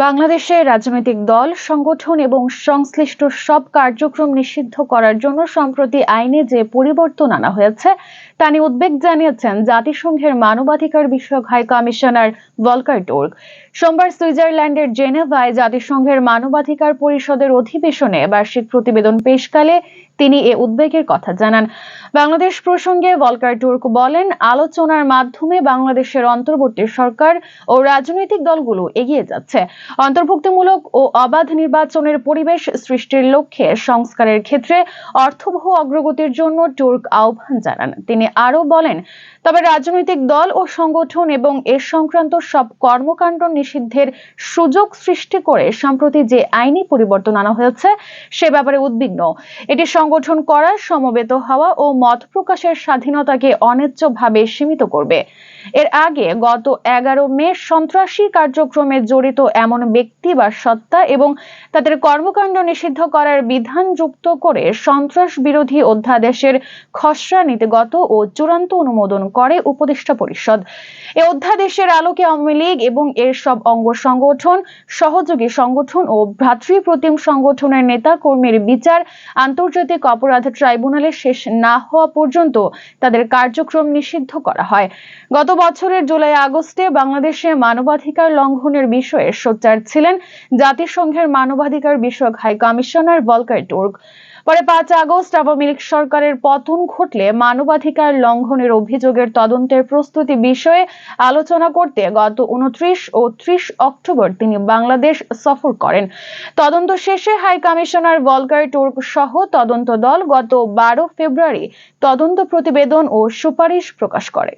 বাংলাদেশে রাজনৈতিক দল, সংগঠন এবং সংশ্লিষ্ট সব কার্যক্রম নিষিদ্ধ করার জন্য সম্প্রতি আইনে যে পরিবর্তন আনা হয়েছে, তা নিয়ে উদ্বেগ জানিয়েছেন জাতিসংঘের মানবাধিকার বিষয়ক হাই কমিশনার ভলকার টোর্ক সোমবার সুইজারল্যান্ডের জেনেভায় জাতিসংঘের মানবাধিকার পরিষদের অধিবেশনে বার্ষিক প্রতিবেদন পেশকালে তিনি এ উদ্বেগের কথা জানান। বাংলাদেশ প্রসঙ্গে ভলকার টুর্ক বলেন, আলোচনার মাধ্যমে বাংলাদেশের অন্তর্বর্তী সরকার ও রাজনৈতিক দলগুলো এগিয়ে যাচ্ছে। অন্তর্ভুক্তিমূলক ও অবাধ নির্বাচনের পরিবেশ সৃষ্টির লক্ষ্যে সংস্কারের ক্ষেত্রে অর্থবহ অগ্রগতির জন্য টুর্ক আহ্বান জানান। তিনি আরও বলেন, তবে রাজনৈতিক দল ও সংগঠন এবং এ সংক্রান্ত সব কর্মকাণ্ড নিষিদ্ধের সুযোগ সৃষ্টি করে, সম্প্রতি যে আইনি পরিবর্তন আনা হয়েছে, সে ব্যাপারে উদ্বিগ্ন। এটি সংগঠন করার সমবেত হওয়া ও মত প্রকাশের স্বাধীনতাকে অন্যায্যভাবে সীমিত করবে। এর আগে গত এগারো মে সন্ত্রাসী কার্যক্রমে জড়িত এমন ব্যক্তি বা সত্তা এবং তাদের কর্মকাণ্ড নিষিদ্ধ করার বিধান যুক্ত করে সন্ত্রাস বিরোধী অধ্যাদেশের খসড়া নীতিগত ও চূড়ান্ত অনুমোদন করে উপদেষ্টা পরিষদ। এ অধ্যাদেশের আলোকে আওয়ামী লীগ এবং এর সব অঙ্গ সংগঠন, সহযোগী সংগঠন ও ভ্রাতৃপ্রতিম সংগঠনের নেতা কর্মীর বিচার আন্তর্জাতিক অপরাধ ট্রাইব্যুনালে শেষ না হওয়া পর্যন্ত তাদের কার্যক্রম নিষিদ্ধ করা হয়। গত বছরের জুলাই আগস্টে বাংলাদেশে মানবাধিকার লঙ্ঘনের বিষয়ে সোচ্চার ছিলেন জাতিসংঘের মানবাধিকার বিষয়ক হাই কমিশনার ভলকার টুর্ক পরে পাঁচ আগস্ট আওয়ামী লীগ সরকারের পতন ঘটলে মানবাধিকার লঙ্ঘনের অভিযোগের তদন্তের প্রস্তুতি বিষয়ে আলোচনা করতে গত উনত্রিশ ও ত্রিশ অক্টোবর তিনি বাংলাদেশ সফর করেন। তদন্ত শেষে হাই কমিশনার ভলকার টুর্ক সহ তদন্ত দল গত বারো ফেব্রুয়ারি তদন্ত প্রতিবেদন ও সুপারিশ প্রকাশ করে।